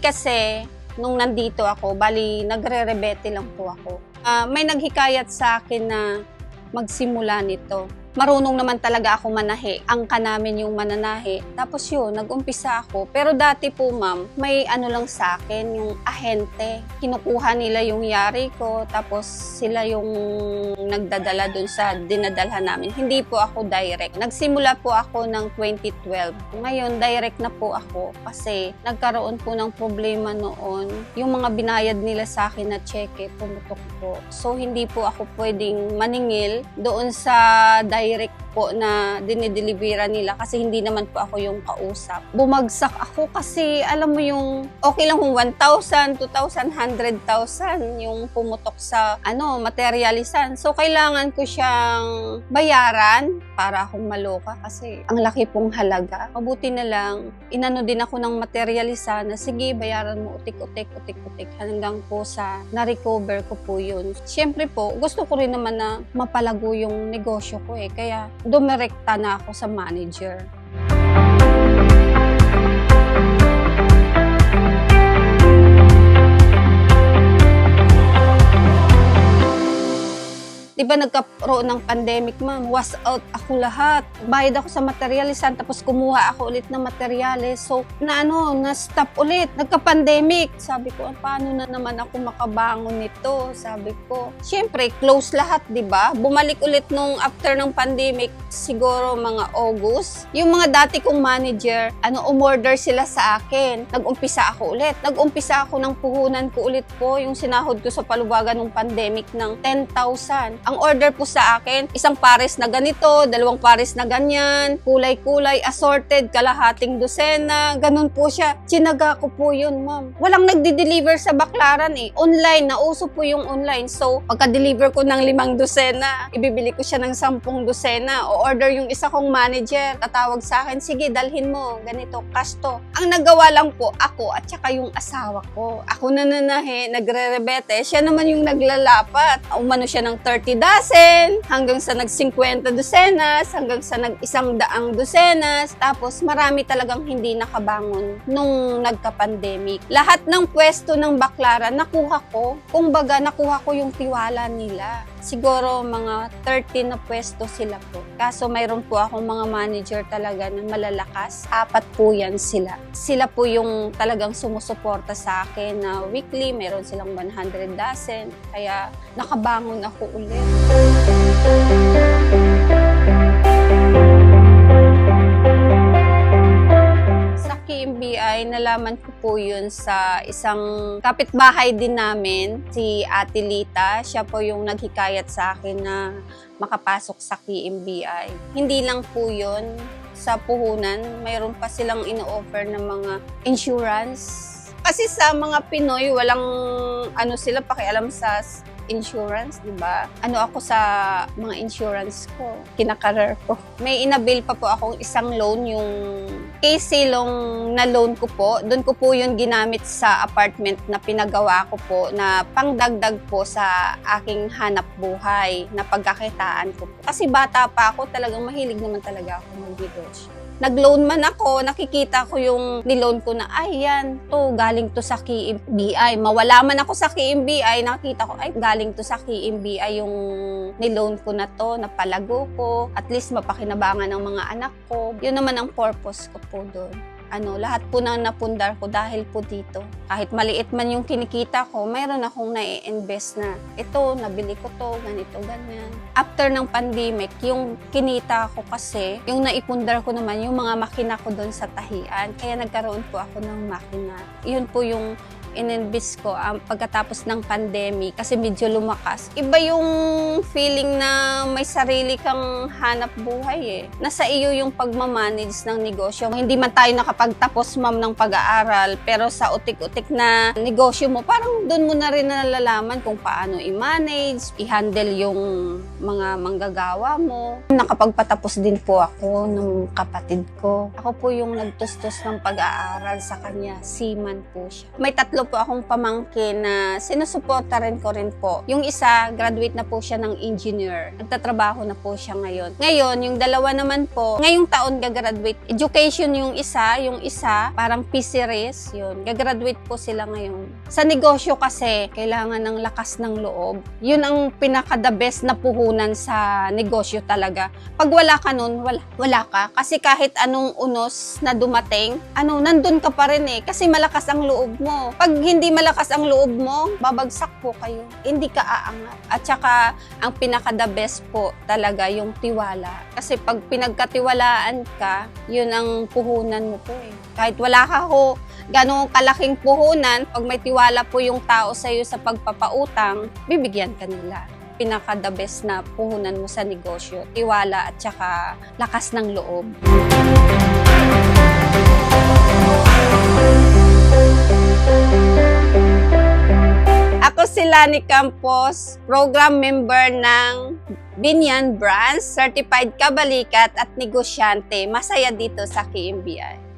Kasi, nung nandito ako, bali, nagre-rebete lang po ako. Ah, may naghikayat sa akin na magsimula nito. Marunong naman talaga ako manahi. Angka namin yung mananahi. Tapos yun, nag-umpisa ako. Pero dati po, ma'am, may ano lang sa akin, yung ahente. Kinukuha nila yung yari ko, tapos sila yung nagdadala dun sa dinadalhan namin. Hindi po ako direct. Nagsimula po ako ng 2012. Ngayon, direct na po ako kasi nagkaroon po ng problema noon. Yung mga binayad nila sa akin na cheque, pumutok po. So, hindi po ako pwedeng maningil doon sa direct po na dinideliveran nila kasi hindi naman po ako yung kausap. Bumagsak ako kasi alam mo yung okay lang kung 1,000, 2,000, 100,000 yung pumutok sa ano, materialisan. So kailangan ko siyang bayaran para akong maloka kasi ang laki pong halaga. Mabuti na lang, inano din ako ng materialisan na sige, bayaran mo utik-utik, utik-utik hanggang po sa na-recover ko po yun. Siyempre po, gusto ko rin naman na mapalago yung negosyo ko eh. Kaya dumirekta na ako sa manager. Di ba nagkaroon ng pandemic, ma'am? Was out ako lahat. Bayad ako sa materialisan, tapos kumuha ako ulit ng materyales. So, na ano, na-stop ulit. Nagka-pandemic. Sabi ko, "Ah, paano na naman ako makabangon nito? Sabi ko, Siyempre, close lahat, di ba? Bumalik ulit nung after ng pandemic, siguro mga August. Yung mga dati kong manager, ano, umorder sila sa akin. Nag-umpisa ako ulit. Nag-umpisa ako ng puhunan ko ulit po, yung sinahod ko sa paluwagan ng pandemic ng 10,000. Ang order po sa akin, isang pares na ganito, dalawang pares na ganyan, kulay-kulay, assorted, kalahating dosena, ganun po siya. Sinaga ko po yun, ma'am. Walang nagdi-deliver sa baklaran eh. Online, nauso po yung online. So, pagka-deliver ko ng limang dosena, ibibili ko siya ng sampung dosena. O order yung isa kong manager, tatawag sa akin, sige, dalhin mo, ganito, cash to. Ang nagawa lang po, ako at saka yung asawa ko. Ako nananahe, nagre-rebete, siya naman yung naglalapat. Umano siya ng 30 dasen, hanggang sa nag-50 dosenas, hanggang sa nag-isang daang dosenas. Tapos marami talagang hindi nakabangon nung nagka-pandemic. Lahat ng pwesto ng baklaran, nakuha ko. Kung baga, nakuha ko yung tiwala nila. Siguro mga 13 na pwesto sila po. Kaso mayroon po akong mga manager talaga na malalakas. Apat po yan sila. Sila po yung talagang sumusuporta sa akin na weekly, mayroon silang 100 dozen. Kaya nakabangon ako ulit. Nalaman ko po yun sa isang kapitbahay din namin, si Ate Lita. Siya po yung naghikayat sa akin na makapasok sa KMBI. Hindi lang po yun sa puhunan, mayroon pa silang ino-offer ng mga insurance. Kasi sa mga Pinoy, walang ano sila pakialam sa insurance, di ba? Ano ako sa mga insurance ko, kinakarer ko. May inabil pa po akong isang loan, yung KC loan na loan ko po. Doon ko po yun ginamit sa apartment na pinagawa ko po na pangdagdag po sa aking hanap buhay na pagkakitaan ko po. Kasi bata pa ako, talagang mahilig naman talaga ako mag-negosyo nag-loan man ako, nakikita ko yung niloan ko na, ay yan, to, galing to sa KMBI. Mawala man ako sa KMBI, nakita ko, ay, galing to sa KMBI yung niloan ko na to, napalago ko, at least mapakinabangan ng mga anak ko. Yun naman ang purpose ko po doon. Ano, lahat po na napundar ko dahil po dito. Kahit maliit man yung kinikita ko, mayroon akong na-invest na ito, nabili ko to, ganito, ganyan. After ng pandemic, yung kinita ko kasi, yung naipundar ko naman, yung mga makina ko doon sa tahian. Kaya nagkaroon po ako ng makina. Yun po yung ininvest ko um, pagkatapos ng pandemic kasi medyo lumakas. Iba yung feeling na may sarili kang hanap buhay eh. Nasa iyo yung pagmamanage ng negosyo. Hindi man tayo nakapagtapos ma'am ng pag-aaral pero sa utik-utik na negosyo mo, parang doon mo na rin nalalaman kung paano i-manage, i-handle yung mga manggagawa mo. Nakapagpatapos din po ako ng kapatid ko. Ako po yung nagtustos ng pag-aaral sa kanya. Seaman po siya. May tatlo tatlo po akong pamangkin na sinusuporta rin ko rin po. Yung isa, graduate na po siya ng engineer. Nagtatrabaho na po siya ngayon. Ngayon, yung dalawa naman po, ngayong taon gagraduate. Education yung isa, yung isa, parang PCRES, yun. Gagraduate po sila ngayon. Sa negosyo kasi, kailangan ng lakas ng loob. Yun ang pinaka-the best na puhunan sa negosyo talaga. Pag wala ka nun, wala, wala ka. Kasi kahit anong unos na dumating, ano, nandun ka pa rin eh. Kasi malakas ang loob mo. Pag hindi malakas ang loob mo, babagsak po kayo. Hindi ka aangat. At saka, ang pinaka-the best po talaga yung tiwala. Kasi pag pinagkatiwalaan ka, yun ang puhunan mo po eh. Kahit wala ka ho, ganong kalaking puhunan, pag may tiwala po yung tao sa iyo sa pagpapautang, bibigyan ka nila pinaka the best na puhunan mo sa negosyo, tiwala at saka lakas ng loob. Ako si Lani Campos, program member ng Binyan Branch, Certified Kabalikat at Negosyante. Masaya dito sa KMBI.